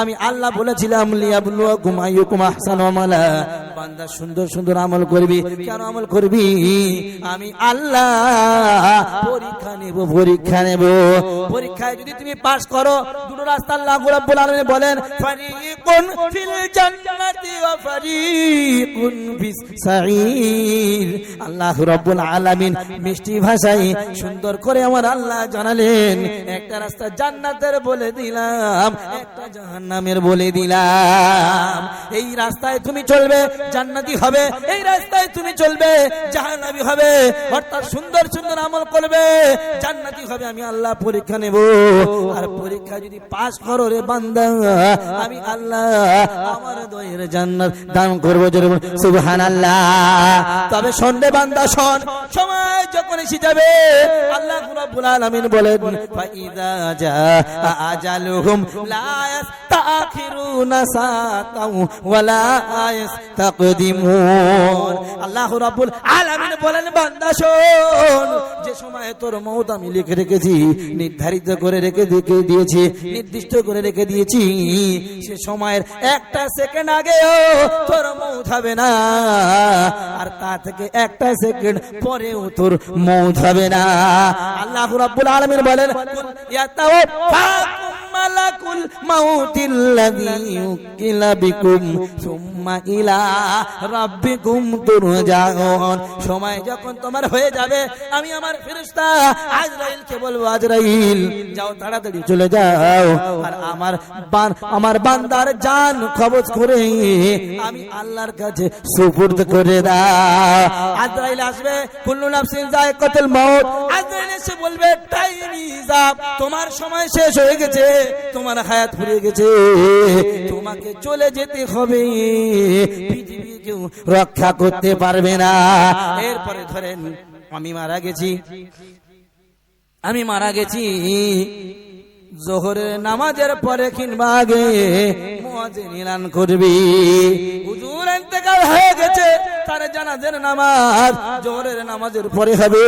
আমি আল্লাহ বলেছিলাম লিয়াবলুয়াকুম কুমায়ু আহসানু আমালা। বান্দা সুন্দর সুন্দর আমল করবি। কেন আমল করবি? আমি আল্লাহ পরীক্ষা নেব পরীক্ষা নেব। পরীক্ষায় যদি তুমি পাশ করো, দুটো রাস্তা আল্লাহ রাব্বুল আলামিন বলেন, ফারিকুন ফিল জান্নাতি ওয়া ফারিকুন ফিস সাঈর। আল্লাহ রাব্বুল আলামিন মিষ্টি ভাষায় সুন্দর করে আমার আল্লাহ জানালেন, একটা রাস্তা জান্নাতের বলে দিলাম, একটা জাহান্নামের বলে দিলাম। এই রাস্তায় তুমি চলবে জান্নাতি হবে। এই রাস্তায় তুমি চলবে, জাহান্নামী হবে। অর্থাৎ সুন্দর সুন্দর আমল করবে। জান্নাতি হবে, আমি আল্লাহ পরীক্ষা নেব। আর পরীক্ষা যদি পাস করো রে বান্দা, আমি আল্লাহ আমার দয়ের জান্নাত দান করব সুবহানাল্লাহ। তবে সন্ডে বান্দা, শোন। সময় যখন এসে যাবে, আল্লাহ রাব্বুল আলামিন বলেন ফাইদা জা আজালুহুম লা ইস্তাখিরুনা সাতাও ওয়ালা আল্লাহ রাব্বুল আলামিন বলেন বান্দা শোন যে সময় তোর মওত আমি লিখে রেখেছি নির্ধারিত করে রেখে রেখে দিয়েছি নির্দিষ্ট করে রেখে দিয়েছি সে সময়ের একটা সেকেন্ড আগেও তোর মৌত হবে না। আর তা থেকে একটা সেকেন্ড পরেও তোর মৌত হবে না। আল্লাহ রাব্বুল আলামিন বলেন মালাকুল মাউতিল্লাযী ইউকিলা বিকুম সুম্মা ইলা রাব্বিকুম তুরজাউন। সময় যখন তোমার হয়ে যাবে, আমি আমার ফেরেশতা আজরাইলকে বলব, আজরাইল, যাও তাড়াতাড়ি চলে যাও। আর আমার আমার বান্দার জান কবজ করে আমি আল্লাহর কাছে সুপুর্দ করে দাও। আজরাইল আসবে, কুল্লু নাফসিন যায়কাতুল মাউত এসে বলবে টাইম ইজ আপ তোমার সময় শেষ হয়ে গেছে, তোমার হায়াত ফুরিয়ে গেছে, তোমাকে চলে যেতে হবে, পৃথিবী কেউ রক্ষা করতে পারবে না। এরপরে ধরেন, আমি মারা গেছি। আমি মারা গেছি। জোহরের নামাজের পরে কিংবা আগে মুয়াজ্জিন এলান করবি। হুজুর ইন্তেকাল হয়ে গেছে, তার জানাজার নামাজ জোহরের নামাজের পরে হবে।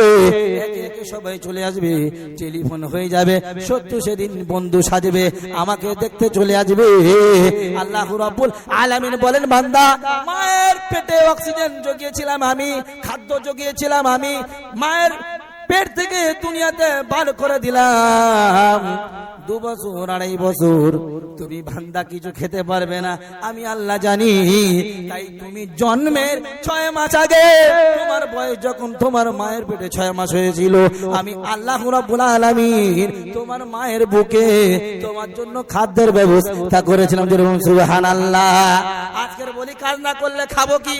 একে সবাই চলে আসবে, টেলিফোন হয়ে যাবে, সত্য সেদিন বন্ধু সাজবে আমাকে দেখতে চলে আসবে। আল্লাহ রাব্বুল আলামিন বলেন, বান্দা, মায়ের পেটে অক্সিজেন জগিয়েছিলাম আমি, খাদ্য জগিয়েছিলাম আমি, মায়ের পেট থেকে দুনিয়াতে বার করে দিলাম। দু বছর, আড়াই বছর তুমি ভান্দা কিছু খেতে পারবে না, আমি আল্লাহ জানি। তাই তুমি জন্মের ছয় মাস আগে তোমার বয়স যখন তোমার মায়ের পেটে ছয় মাস হয়েছিল, আমি আল্লাহ আলামিন তোমার মায়ের বুকে তোমার জন্য খাদ্যের ব্যবস্থা করেছিলাম যেরকম সুবহানাল্লাহ। আজকের বলি কাজ না করলে খাব কি?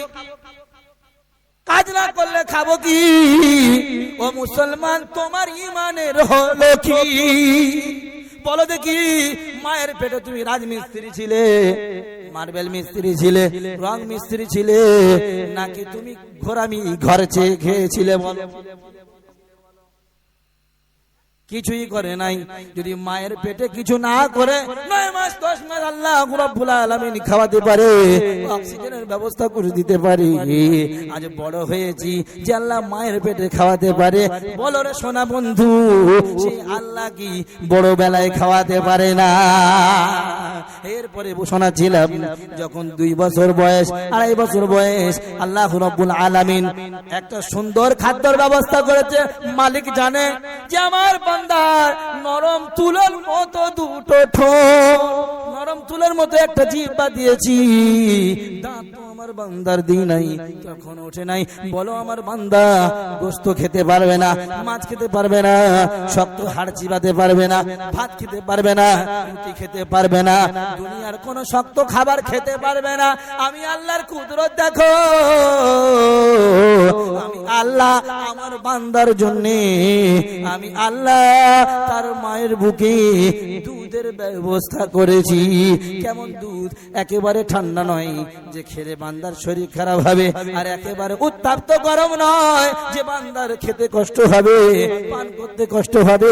কাজ না করলে খাব কি? ও মুসলমান, তোমার ইমানের হলো কি? বলো দেখি, মায়ের পেটে তুমি রাজমিস্ত্রি ছিলে, মার্বেল মিস্ত্রি ছিলে, রং মিস্ত্রি ছিলে, নাকি তুমি ঘোরামি ঘরে চেয়ে খেয়েছিলে বলো? কিছুই করে নাই। যদি মায়ের পেটে কিছু না করে, নয় মাস, দশ মাস আল্লাহ রাব্বুল আলামিন খাওয়াতে পারে, অক্সিজেনের ব্যবস্থা করে দিতে পারি। আজ বড় হয়েছি যে আল্লাহ মায়ের পেটে খাওয়াতে পারে। বলো রে সোনা বন্ধু, সেই আল্লাহ কি বড় বেলায় খাওয়াতে পারে না? এরপরে শোনাচ্ছিলাম যখন দুই বছর বয়স, আড়াই বছর বয়স, আল্লাহ রব্বুল আলামিন একটা সুন্দর খাদ্যর ব্যবস্থা করেছে। মালিক জানে যে আমার বান্দার নরম তুলোর মতো দুটো ঠো নরম তুলোর মতো একটা জিব্বা দিয়েছি। দাঁত আমার বান্দার দিই নাই, তখন ওঠে নাই। বলো আমার বান্দা, গোস্ত খেতে পারবে না, মাছ খেতে পারবে না, শক্ত হাড় চিবাতে পারবে না, ভাত খেতে পারবে না, রুটি খেতে পারবে না, দুনিয়ার কোন শক্ত খাবার খেতে পারবে না। আমি আল্লাহর কুদরত দেখো, আমি আল্লাহ আমার বান্দার জন্য, আমি আল্লাহ তার মায়ের বুকে দুধের ব্যবস্থা করেছি। কেমন দুধ? একেবারে ঠান্ডা নয়, যে খেলে বান্দার শরীর খারাপ হবে, আর একেবারে উত্তাপ্ত গরম নয়, যে বান্দার খেতে কষ্ট হবে, পান করতে কষ্ট হবে।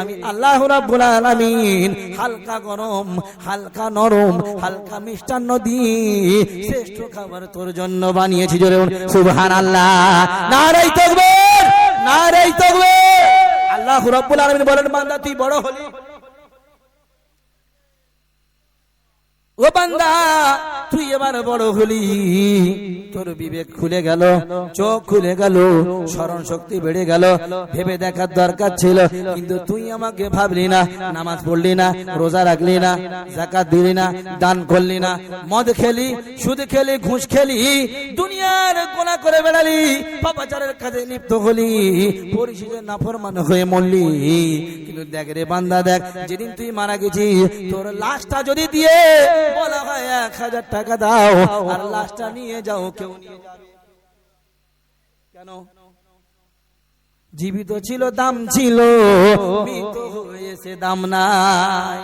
আমি আল্লাহ রাব্বুল আলামিন, হালকা গরম, হালকা নরম, হালকা মিষ্টান্ন দিয়ে শ্রেষ্ঠ খাবার তোর জন্য বানিয়েছি জোরে সুবহানাল্লাহ। নারাই তাকবীর নারাই তাকবীর। আল্লাহ রাব্বুল আলামিন বলেন, বান্দা, তুই বড় হলি। ও বান্দা তুই এবার বড় হলি, তোর বিবেক খুলে গেল, চোখ খুলে গেল, স্মরণ শক্তি বেড়ে গেল, ভেবে দেখার দরকার ছিল, কিন্তু তুই আমাকে ভাবলি না, নামাজ পড়লি না, রোজা রাখলি না, জাকাত দিলি না, দান করলি না, মদ খেলি, সুদ খেলি, ঘুষ খেলি, দুনিয়ার গোনা করে বেড়ালি পাপাচারের কাজে লিপ্ত হলি, পরিশেষে নাফরমান হয়ে মরলি। কিন্তু দেখ রে বান্দা, দেখ, যেদিন তুই মারা গেছিস, তোর লাশটা যদি দিয়ে বলা হয় এক হাজার টাকা দাও আর লাশটা নিয়ে যাও, কেউ নিয়ে কেন? জীবিত ছিল, দাম ছিল। হয়েছে? দাম নাই।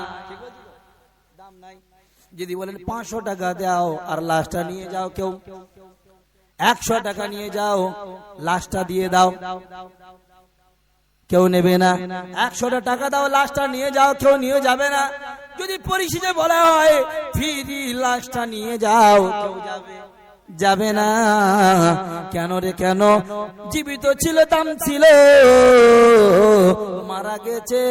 যদি বলেন পাঁচশো টাকা দাও আর লাশটা নিয়ে যাও কেউ, একশো টাকা নিয়ে যাও, লাশটা দিয়ে দাও। কেউ নেবে না। একশোটা টাকা দাও, লাশটা নিয়ে যাও, কেউ নিয়ে যাবে না। যদি পরিশেষে বলা হয় ফিরি লাশটা নিয়ে যাও। কেউ যাবে। যাবে না। কেন রে কেন? জীবিত ছিল, দাম ছিল। মারা গেছে,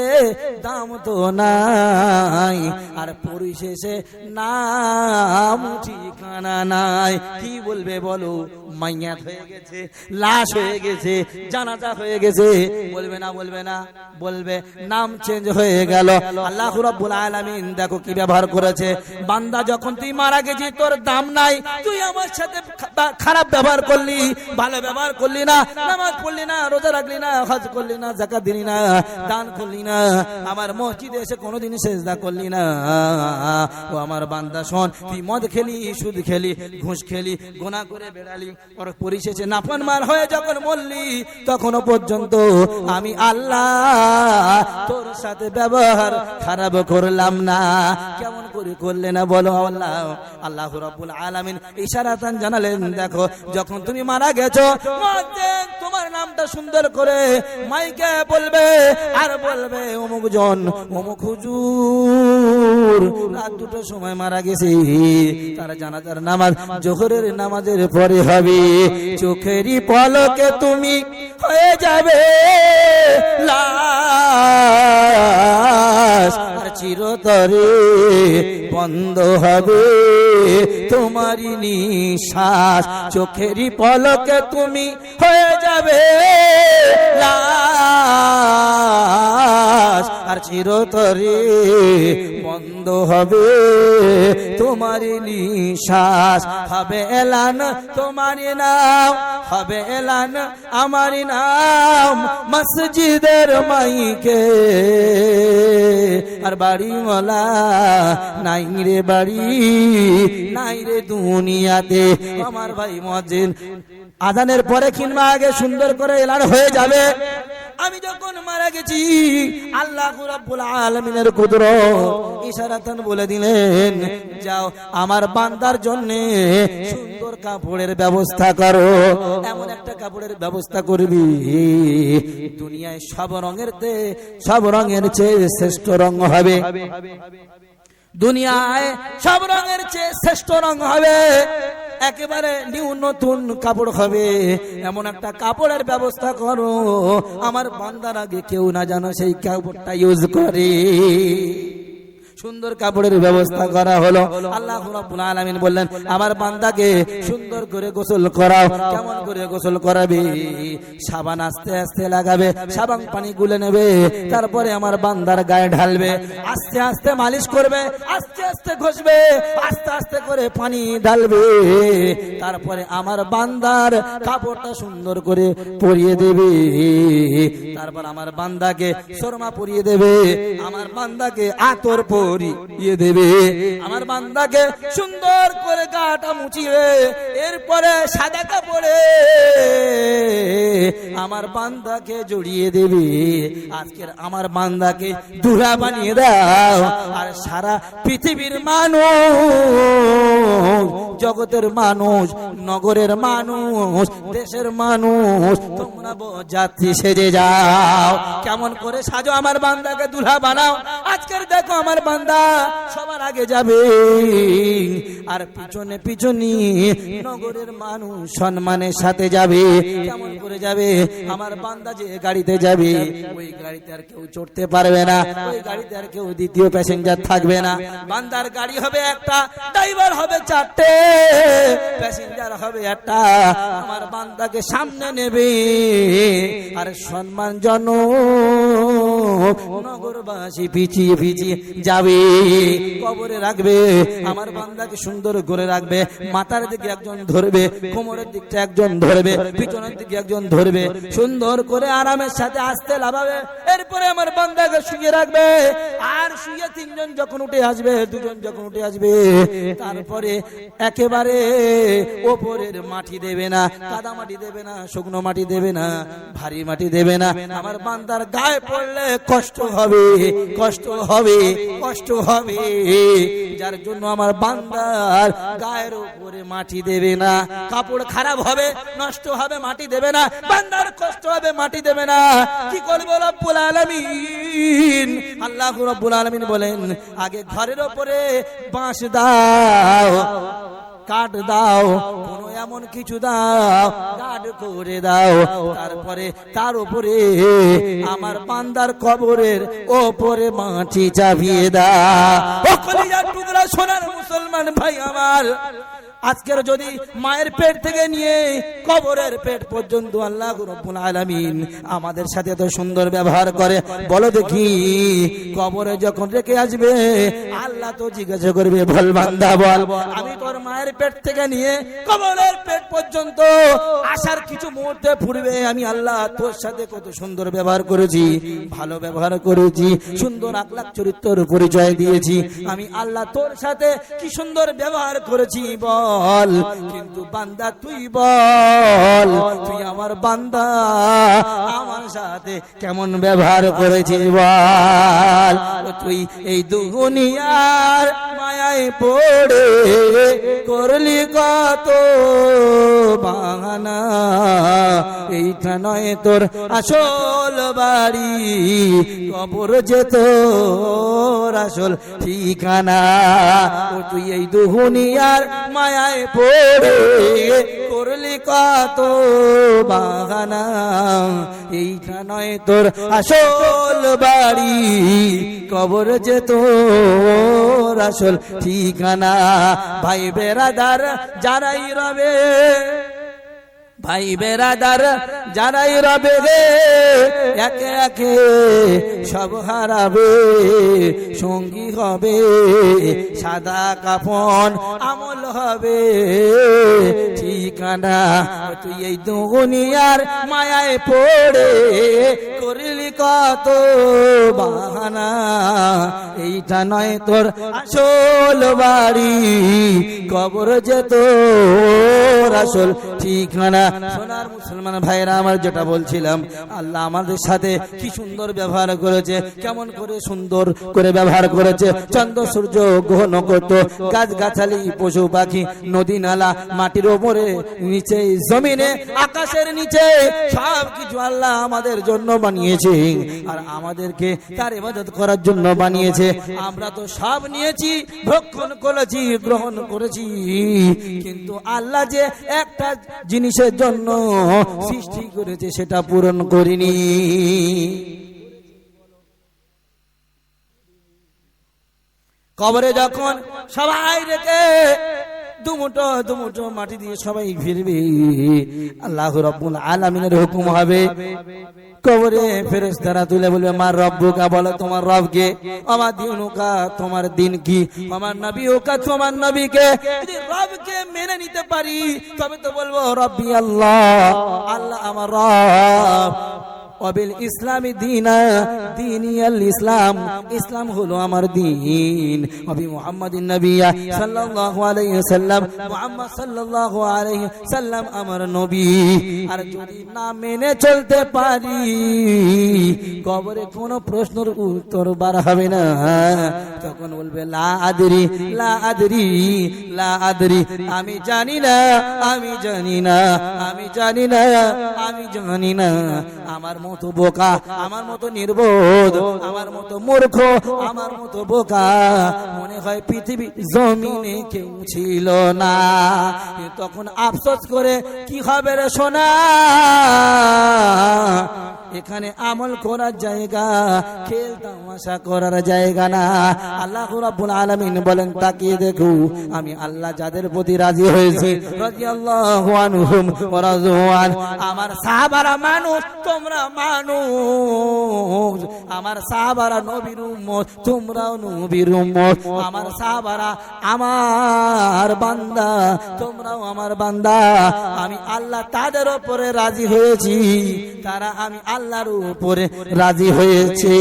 দাম তো নাই। আর পরিশেষে নাম, ঠিকানা নাই। কি বলবে বলো? মাইয়াত হয়ে গেছে, লাশ হয়ে গেছে, জানাজা হয়ে গেছে। বলবে না বলবে না, বলবে। নাম চেঞ্জ হয়ে গেল। আল্লাহ রাব্বুল আলামিন দেখো কি ব্যবহার করেছে। বান্দা যখন তুই মারা গেছিস, তোর দাম নাই। তুই আমার সাথে খারাপ ব্যবহার করলি, ভালো ব্যবহার করলি না, নামাজ পড়লি না, রোজা রাখলি না, হজ করলি না, জাকাত দিলি না, দান করলি না, আমার মসজিদে এসে কোনোদিন সেজদা করলি না। ও আমার বান্দা, শোন, তুই মদ খেলি, সুদ খেলি, ঘুষ খেলি গোনা করে বেড়ালি, ওর পরিশেষে নাফন মার হয়ে যখন মরলি, তখনও পর্যন্ত আমি আল্লাহ তোর সাথে ব্যবহার খারাপ করলাম না। কেমন করে করলে না বলো আল্লাহ। আল্লাহ রাব্বুল আলামিন ইশারাতান জানালেন, দেখো, যখন তুমি মারা গেছো তোমার নামটা সুন্দর করে মাইকে বলবে আর বলবে, অমুক জন, অমুক হুজুর, রাত দুটোর সময় মারা গেছে। তারা জানাজার নামাজ, জোহরের নামাজের পরে হবে। চোখেরই পলকে তুমি হয়ে যাবে। চিরতরে বন্ধ হবে। তোমারই নিঃশ্বাস, চোখেরই পলকে তুমি হয়ে যাবে। লাশ আর চিরতরে বন্ধ হবে। তোমারই নিঃশ্বাস হবে এলান, তোমারই নাম হবে এলান, আমারই নাম মসজিদের মাইকে। আর বাড়ি মলা নাই রে বাড়ি, নাই রে দুনিয়াতে, আমার ভাই মজিন আদানের পরে কিংবা আগে সুন্দর করে এলান হয়ে যাবে। আমি যখন মারা গেছি, আল্লাহ আলামিনের কুদরত ইশারাতান বলে দিলেন, যাও, আমার বান্দার জন্য সুন্দর কাপড়ের ব্যবস্থা করো। এমন একটা কাপড়ের ব্যবস্থা করবি। দুনিয়ায় সব রঙের সব রঙের চেয়ে শ্রেষ্ঠ রং হবে। দুনিয়ায় সব রঙের চেয়ে শ্রেষ্ঠ রং হবে। একেবারে নিউ নতুন কাপড় হবে। এমন একটা কাপড়ের ব্যবস্থা করো। আমার বান্দার আগে কেউ না জানো সেই কাপড়টা ইউজ করে। সুন্দর কাপড়ের ব্যবস্থা করা হলো। আল্লাহ আলামিন বললেন, আমার বান্দাকে সুন্দর করে গোসল করাও, কেমন করে গোসল করাবে? সাবান আস্তে আস্তে লাগাবে, সাবান পানি গুলে নেবে, তারপরে আমার বান্দার গায়ে ঢালবে, আস্তে আস্তে মালিশ করবে, আস্তে আস্তে ঘষবে, আস্তে আস্তে করে পানি ঢালবে। তারপরে আমার বান্দার কাপড়টা সুন্দর করে পরিয়ে দেবে। তারপর আমার বান্দাকে শর্মা পরিয়ে দেবে, আমার বান্দাকে আতর পরিয়ে দেবে। আমার বান্দাকে সুন্দর করে গাটা মুছিয়ে এরপরে সাদা কাপড়ে আমার বান্দাকে জড়িয়ে দেবে। আজকের আমার বান্দাকে দুরা বানিয়ে দাও। আর সারা পৃথিবীর মানুষ, জগতের মানুষ, নগরের মানুষ, দেশের মানুষ, তোমরা যাত্রী সেজে যাও। কেমন করে সাজো আমার বান্দাকে দুলহা বানাও। আজকের দেখো আমার বান্দা বান্দা, সবার আগে যাবে। আর পিছনে পিছনে নগরের মানুষ সম্মানের সাথে যাবে। কেমন করে যাবে? আমার বান্দা যে গাড়িতে যাবে, ওই গাড়িতে আর কেউ চড়তে পারবে না। ওই গাড়িতে আর কেউ দ্বিতীয় প্যাসেঞ্জার থাকবে না। বান্দার গাড়ি হবে একটা ড্রাইভার হবে চারটে প্যাসেঞ্জার হবে একটা। আমার বান্দাকে সামনে নেবে। আর সম্মানজনক নগরবাসী পিছিয়ে পিছিয়ে যাবে। কবরে রাখবে, আমার বান্দাকে সুন্দর করে রাখবে, মাথার দিকে একজন ধরবে, কোমরের দিকটা একজন ধরবে, পিছনের দিকে একজন ধরবে, সুন্দর করে আরামের সাথে আসতে লাভাবে, এরপরে আমার বান্দাকে শুয়ে রাখবে। আর শুয়ে তিনজন যখন উঠে আসবে, দুজন যখন উঠে আসবে, তারপরে একেবারে ওপরের মাটি দেবে না, কাদা মাটি দেবে না, শুকনো মাটি দেবে না, ভারী মাটি দেবে না। আমার বান্দার গায়ে পড়লে কষ্ট হবে কষ্ট হবে। কষ্ট হবে। যার জন্য আমার বান্দার গায়ের উপরে মাটি দেবে না। কাপড় খারাপ হবে, নষ্ট হবে, মাটি দেবে না। বান্দার কষ্ট হবে, মাটি দেবে না। কি করব রব্বুল আলামিন? আল্লাহ রব্বুল আলামিন বলেন, আগে ঘরের ওপরে বাঁশ দাও। কাঠ দাও, কোন এমন কিছু দাও কাঠ করে দাও। তারপরে তার উপরে আমার পান্দার কবরের ওপরে মাটি চাপিয়ে দাও। টুকরা সোনার মুসলমান ভাই আমার। আজকের যদি মায়ের পেট থেকে নিয়ে কবরের পেট পর্যন্ত আল্লাহ রব্বুল আলামিন আমাদের সাথে এত সুন্দর ব্যবহার করে, বলো দেখি, কবরে যখন রেখে আসবে, আল্লাহ তো জিজ্ঞাসা করবে, বল বান্দা, বল। আমি তোর মায়ের পেট থেকে নিয়ে কবরের পেট পর্যন্ত আসার কিছু মুহূর্তে ফুরবে আমি আল্লাহ তোর সাথে কত সুন্দর ব্যবহার করেছি, ভালো ব্যবহার করেছি, সুন্দর আকলাক চরিত্রের পরিচয় দিয়েছি। আমি আল্লাহ তোর সাথে কি সুন্দর ব্যবহার করেছি, বল। কিন্তু বান্দা তুই বল, তুই আমার বান্দা, আমার সাথে কেমন ব্যবহার করেছিস বল? তুই এই দুনিয়ার মায়ায় পড়ে, করলি কত বাহানা? এইটা নয় তোর আসল বাড়ি, কবর যেত আসল ঠিকানা। তুই এই দুহুনিয়ার মায়ায় পড়ে করলি কত বাগানা এইটা নয় তোর আসল বাড়ি। কবর যে তোর আসল ঠিকানা। ভাই বেড়াদার যারাই রবে। ভাই বেরাদার যারাই রবে রে, একে একে সব হারাবে, সঙ্গী হবে, সাদা কাফন আমল হবে। ঠিকানা তুই এই দুনিয়ার মায়ায় পড়ে করলি কত বাহানা, এইটা নয় তোর আসল বাড়ি, কবর যে তোর আসল ঠিকানা। সোনার মুসলমান ভাইরা আমার যেটা বলছিলাম, আল্লাহ আমাদের সাথে কি সুন্দর ব্যবহার করেছে, কেমন করে সুন্দর করে ব্যবহার করেছে। চন্দ্র, সূর্য, গ্রহ, নক্ষত্র গাছ গাছালি পশু, পাখি, নদী, নালা, মাটির ওপরে, নিচে, জমিনে, আকাশের নিচে সব কিছু আল্লাহ আমাদের জন্য বানিয়েছে। আর আমাদেরকে তার ইবাদত করার জন্য বানিয়েছে। আমরা তো সব নিয়েছি, ভক্ষণ করেছি, গ্রহণ করেছি। কিন্তু আল্লাহ যে একটা জিনিসের জন্য সৃষ্টি করেছে সেটা পূরণ করিনি। কবরে যখন সবাই রেখে দুমুটো দুমুটো মাটি দিয়ে সবাই ফিরবে। আল্লাহ রব্বুল আলামিনের হুকুম হবে। কবরে ফেরেশতারা তুলে বলবে, মার রব্বুকা, বলো তোমার রবকে। আমার দিনুকা, তোমার দিন কি? আমার নবী ওকা তোমার নবীকে। যদি রবকে মেনে নিতে পারি, তবে তো বলব, রব্বি আল্লাহ আল্লাহ আমার রব। অবিল ইসলামী দিনা, দিনিয়াল ইসলাম ইসলাম হলো আমার দিন। অবি মুহাম্মাদিন নবিয়া সাল্লাল্লাহু আলাইহি সাল্লাম মুহাম্মদ সাল্লাল্লাহু আলাইহি সাল্লাম আমার নবী। আর যদি না মেনে চলতে পারি, কবরে কোনো প্রশ্নের উত্তর বার হবে না। তখন বলবে, লা আদরি লা আদরি লা আদরি, আমি জানি না, আমি জানি না, আমি জানি না, আমি জানি না, আমার মতো বোকা, আমার মতো নির্বোধ, আমার মতো মূর্খ, আমার মতো বোকা। মনে হয় পৃথিবী জমিনে কেউ ছিল না। তখন আফসোস করে কি হবে রে সোনা? এখানে আমল করার জায়গা, খেল তামাশা করার জায়গা না। আল্লাহ রাব্বুল আলামিন বলেন, তাকিয়ে দেখো, আমি আল্লাহ যাদের প্রতি রাজি হয়েছি, রাদিয়াল্লাহু আনহুম ওয়া রাযওয়ান। আমার সাহাবারা মানুষ, তোমরা মানুষ। আমার সাহাবারা নবীর উম্মত, তোমরাও নবীর উম্মত। আমার সাহাবারা আমার বান্দা, তোমরাও আমার বান্দা। আমি আল্লাহ তাদের উপরে রাজি হয়েছি, তারা আমি আল্লাহর উপরে রাজি হয়েছে।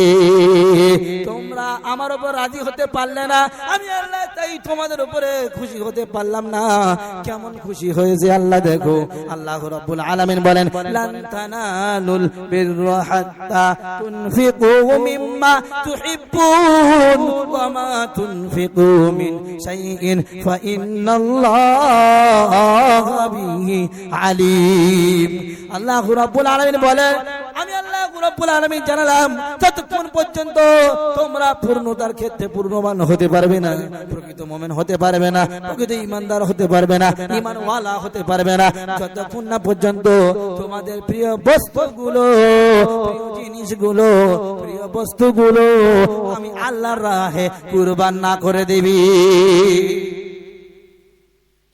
তোমরা আমার উপর রাজি হতে পারলে না, আমি আল্লাহ তাই তোমাদের উপরে খুশি হতে পারলাম না। কেমন খুশি হয়েছে আল্লাহ দেখো। আল্লাহ রাব্বুল আলামিন বলেন, লান তানালুল হাত্তা তুনফিকু মিম্মা তুহিব্বুন ওয়া মা তুনফিকু মিন শাইইন ফা ইন্নাল্লাহা বিহি আলিম আল্লাহ রাব্বুল আলামিন বলেন আমি আল্লাহ রাব্বুল আলামিন জানালাম ততক্ষণ পর্যন্ত তোমরা পূর্ণতার ক্ষেত্রে পূর্ণবান হতে পারবে না। প্রকৃত মুমিন হতে পারবে না, প্রকৃত ইমানদার হতে পারবে না, ইমানওয়ালা হতে পারবে না। যতক্ষণ না পর্যন্ত তোমাদের প্রিয় বস্তুগুলো জিনিসগুলো, প্রিয় বস্তুগুলো আমি আল্লাহর রাহে কুরবান না করে দিবি।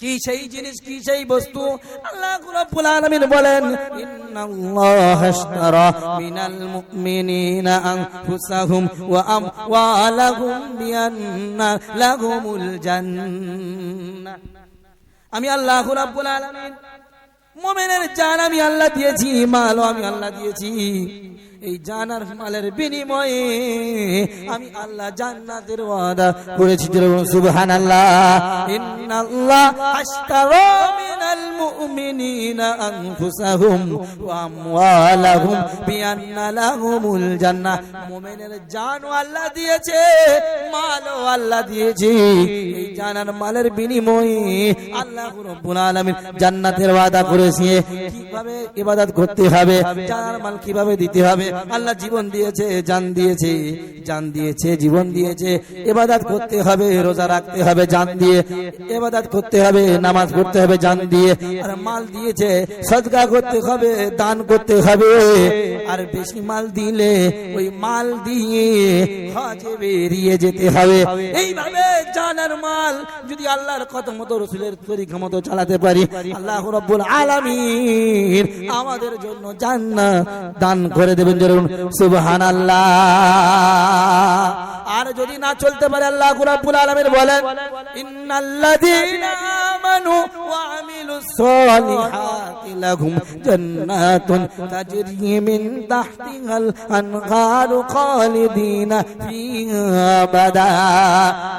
কি সেই জিনিস, কি সেই বস্তু? আল্লাহ রাব্বুল আলামিন বলেন, ইন্নাল্লাহা আশতারা মিনাল মুমিনিনা আনফুসাহুম ওয়া আমওয়ালাহুম বিআন্না লাহুমুল জান্নাহ. আমি আল্লাহ রাব্বুল আলামিন, মুমিনের জান আমি আল্লাহ দিয়েছি, মালও আমি আল্লাহ দিয়েছি। এই জানার মালের বিনিময়ে আমি আল্লাহ জান্নাতের ওয়াদা করেছি। সুবহানাল্লাহ। ইন্নাল্লাহ আশতারা মিনাল মুমিনিনা আনফুসাহুম ওয়া আমওয়ালাহুম বিআন্না লাহুমুল জান্নাহ মুমিনের জানও দিয়েছে মালও আল্লাহ দিয়েছে। এই জানার মালের বিনিময়ে আল্লাহ রাব্বুল আলামিন জান্নাতের ওয়াদা করেছে। কীভাবে ইবাদত করতে হবে, জানার মাল কীভাবে দিতে হবে? আল্লাহ জীবন দিয়েছে, জান দিয়েছে জান দিয়েছে, জীবন দিয়েছে। এবাদাত করতে হবে, রোজা রাখতে হবে, জান দিয়ে। এবাদাত করতে হবে, নামাজ পড়তে হবে, জান দিয়ে। আর মাল দিয়েছে। সদকা করতে হবে, দান করতে হবে। আর বেশি মাল দিলে ওই মাল দিয়ে হজে বেরিয়ে যেতে হবে। এইভাবে জানার মাল যদি আল্লাহর কত মতো, রসুলের তরিকা মতো চালাতে পারি, আল্লাহ রব্বুল আলামিন আমাদের জন্য জান্নাত দান করে দেবেন যেরকম সুবহানাল্লাহ। আর যদি না চলতে পারে, আল্লাহ রাব্বুল আলামিন বলেন, ইন্নাল্লাযীনা আমানু ওয়া আমিলুস লাহুম জান্নাতুন তাজরি মিন তাহতিহাল আনহারু খালিদিনা ফিহা আবাদা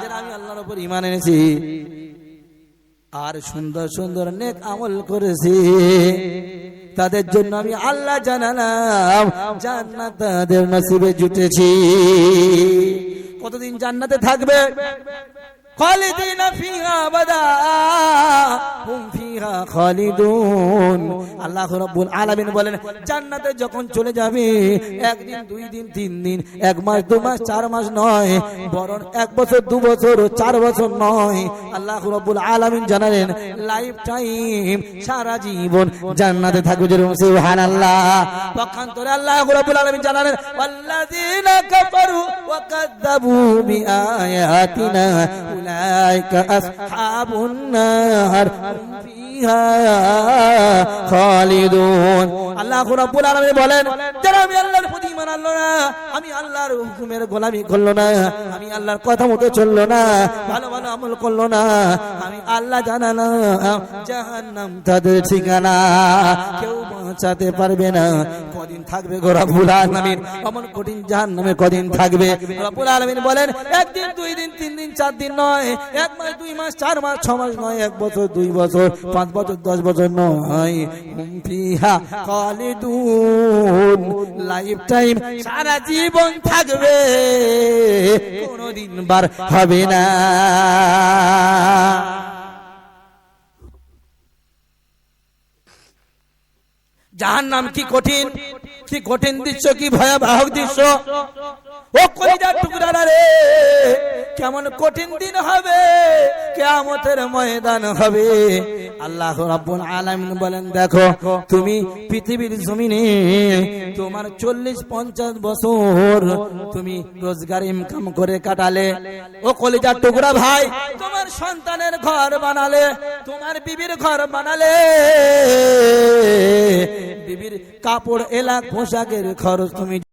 যারা আমি আল্লাহর উপর ঈমান এনেছি, আর সুন্দর সুন্দর নেক আমল করেছি, তাদের জন্য আমি আল্লাহ জানালাম, জান্নাত তাদের নসিবে জুটেছি। কতদিন জান্নাতে থাকবে? খালিদিনা ফিহা ফিহা খালিদুন। আল্লাহ রাব্বুল আলামিন বলেন জান্নাতে যখন চলে যাবে একদিন দুই দিন তিন দিন এক মাস দু মাস চার মাস নয় বরং এক বছর দু বছর চার বছর নয়। আল্লাহ রাব্বুল আলামিন জানালেন লাইফ টাইম সারা জীবন জান্নাতে থাকবে যেরকম সুবহানাল্লাহ। পক্ষান্তরে আল্লাহ রাব্বুল আলামিন জানালেন ওয়াল্লাযীনা কাফারু ওয়া কাযযাবু বিআয়াতিনা উলাইকা আসহাবুন নার ফিহা খালিদুন। আল্লাহ রাব্বুল আলামিন বলেন যারা আমি আল্লাহর প্রতি আনলো না। আমি আল্লাহর হুকুমের গোলামি করল না। আমি আল্লাহর কথা মতো চলল না। ভালো ভালো আমল করল না। আমি আল্লাহ জানালাম, জাহান্নাম তাদের ঠিকানা। কেউ বাঁচাতে পারবে না। কদিন থাকবে গো রব্বুল আলামিন? অমন কঠিন জাহান্নামে কদিন থাকবে? বলেন, একদিন, দুই দিন, তিন দিন, চার দিন নয়। এক মাস, দুই মাস, চার মাস, ছ মাস নয়। এক বছর, দুই বছর, পাঁচ বছর, দশ বছর নয়। হুম ফিহা খালিদুন। লাইফ টাইম সারা জীবন থাকবে কোনদিন বার হবে না। জাহান নাম কি কঠিন? কি কঠিন দৃশ্য, কি ভয়াবহ দৃশ্য? ও কলিজার টুকরা রে, কেমন কঠিন দিন হবে, কেয়ামতের ময়দান হবে। আল্লাহ রাব্বুল আলামিন বলেন, দেখো, তুমি পৃথিবীর জমিনে তোমার চল্লিশ পঞ্চাশ বছর তুমি রোজগার ইনকাম করে কাটালে। ও কলিজার টুকরা ভাই, তোমার সন্তানের ঘর বানালে, তোমার বিবির ঘর বানালে। বিবির কাপড়, এলাক, পোশাকের খরচ তুমি